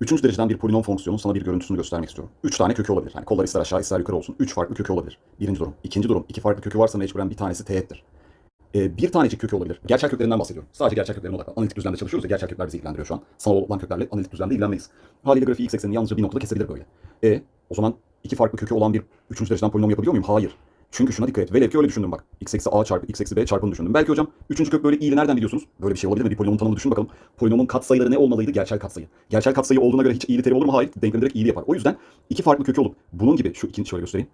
Üçüncü dereceden bir polinom fonksiyonun sana bir görüntüsünü göstermek istiyorum. Üç tane kökü olabilir. Yani kollar ister aşağı ister yukarı olsun. Üç farklı kökü olabilir. Birinci durum. İkinci durum. iki farklı kökü varsa mecburen bir tanesi teğettir. Ee, bir tanecik kökü olabilir. Gerçel köklerinden bahsediyorum. Sadece gerçel köklerine odaklan. Analitik düzlemde çalışıyoruz ya gerçel kökler bizi ilgilendiriyor şu an. Sanal olan köklerle analitik düzlemde ilgilenmeyiz. Haliyle grafiği x eksenini yalnızca bir noktada kesebilir böyle. E o zaman iki farklı kökü olan bir üçüncü dereceden polinom yapabiliyor muyum? Hayır. Çünkü şuna dikkat et. Velev ki öyle düşündüm bak. x eksi a çarpı x eksi b çarpını düşündüm. Belki hocam üçüncü kök böyle iyili nereden biliyorsunuz? Böyle bir şey olabilir mi? Bir polinomun tanımını düşün bakalım. Polinomun katsayıları ne olmalıydı? Gerçel katsayı. Gerçel katsayı olduğuna göre hiç iyili terim olur mu? Hayır. Denklem direkt iyili yapar. O yüzden iki farklı kökü olup bunun gibi şu ikinci şöyle göstereyim.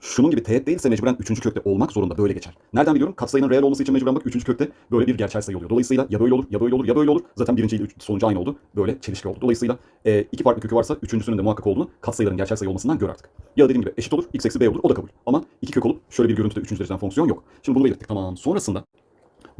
Şunun gibi teğet değilse mecburen üçüncü kökte olmak zorunda. Böyle geçer. Nereden biliyorum? Katsayının reel olması için mecburen bak üçüncü kökte böyle bir gerçel sayı oluyor. Dolayısıyla ya böyle olur, ya böyle olur, ya böyle olur. Zaten birinci ile sonuncu aynı oldu. Böyle çelişki oldu. Dolayısıyla e, iki farklı kökü varsa üçüncüsünün de muhakkak olduğunu katsayıların gerçel sayı olmasından gör artık. Ya dediğim gibi eşit olur, x eksi b olur. O da kabul. Ama iki kök olup şöyle bir görüntüde üçüncü dereceden fonksiyon yok. Şimdi bunu belirttik. Tamam. Sonrasında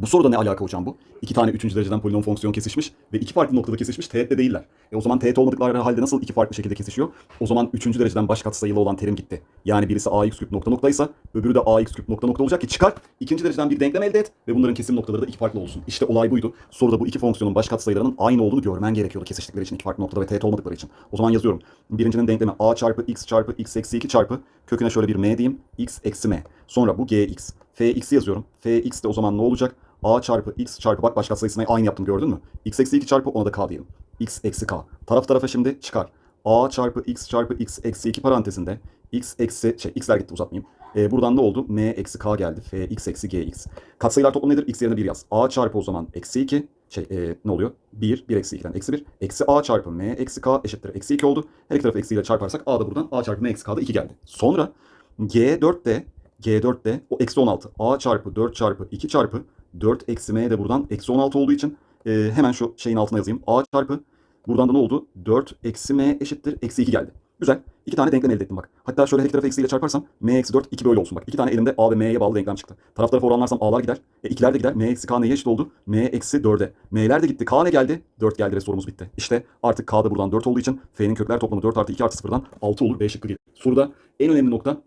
bu soruda ne alaka hocam bu? İki tane üçüncü dereceden polinom fonksiyon kesişmiş ve iki farklı noktada kesişmiş teğette değiller. E o zaman teğet olmadıkları halde nasıl iki farklı şekilde kesişiyor? O zaman üçüncü dereceden baş katsayılı olan terim gitti. Yani birisi ax küp nokta noktaysa öbürü de ax küp nokta nokta olacak ki çıkar. ikinci dereceden bir denklem elde et ve bunların kesim noktaları da iki farklı olsun. İşte olay buydu. Soruda bu iki fonksiyonun baş katsayılarının aynı olduğunu görmen gerekiyordu kesiştikleri için iki farklı noktada ve teğet olmadıkları için. O zaman yazıyorum. Birincinin denklemi a çarpı x çarpı x eksi 2 çarpı köküne şöyle bir m diyeyim. x eksi m. Sonra bu gx. fx'i yazıyorum. fx de o zaman ne olacak? A çarpı x çarpı bak baş katsayısına aynı yaptım gördün mü? x eksi 2 çarpı ona da k diyelim. x eksi k. Taraf tarafa şimdi çıkar. a çarpı x çarpı x eksi 2 parantezinde x eksi şey x'ler gitti uzatmayayım. Ee, buradan ne oldu? m eksi k geldi. f x eksi gx. Katsayılar toplamı nedir? x yerine 1 yaz. a çarpı o zaman eksi 2 şey e, ne oluyor? 1, 1 eksi 2'den eksi 1. Eksi a çarpı m eksi k eşittir. Eksi 2 oldu. Her iki tarafı eksiyle çarparsak a da buradan a çarpı m eksi k'da 2 geldi. Sonra g4 de G4 de o eksi 16. A çarpı 4 çarpı 2 çarpı 4 eksi M de buradan eksi 16 olduğu için e, hemen şu şeyin altına yazayım. A çarpı buradan da ne oldu? 4 eksi M eşittir. Eksi 2 geldi. Güzel. İki tane denklem elde ettim bak. Hatta şöyle her iki tarafı eksiyle çarparsam M eksi 4 2 böyle olsun bak. İki tane elimde A ve M'ye bağlı denklem çıktı. Taraf tarafa oranlarsam A'lar gider. E, ikiler de gider. M eksi K neye eşit oldu? M eksi 4'e. M'ler de gitti. K ne geldi? 4 geldi ve sorumuz bitti. İşte artık K da buradan 4 olduğu için F'nin kökler toplamı 4 artı 2 artı 0'dan 6 olur. B şıkkı gelir. Soruda en önemli nokta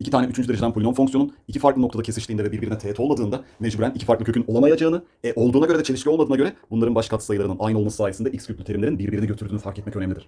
İki tane üçüncü dereceden polinom fonksiyonun iki farklı noktada kesiştiğinde ve birbirine teğet olmadığında mecburen iki farklı kökün olamayacağını, e, olduğuna göre de çelişki olmadığına göre bunların baş katsayılarının aynı olması sayesinde x küplü terimlerin birbirini götürdüğünü fark etmek önemlidir.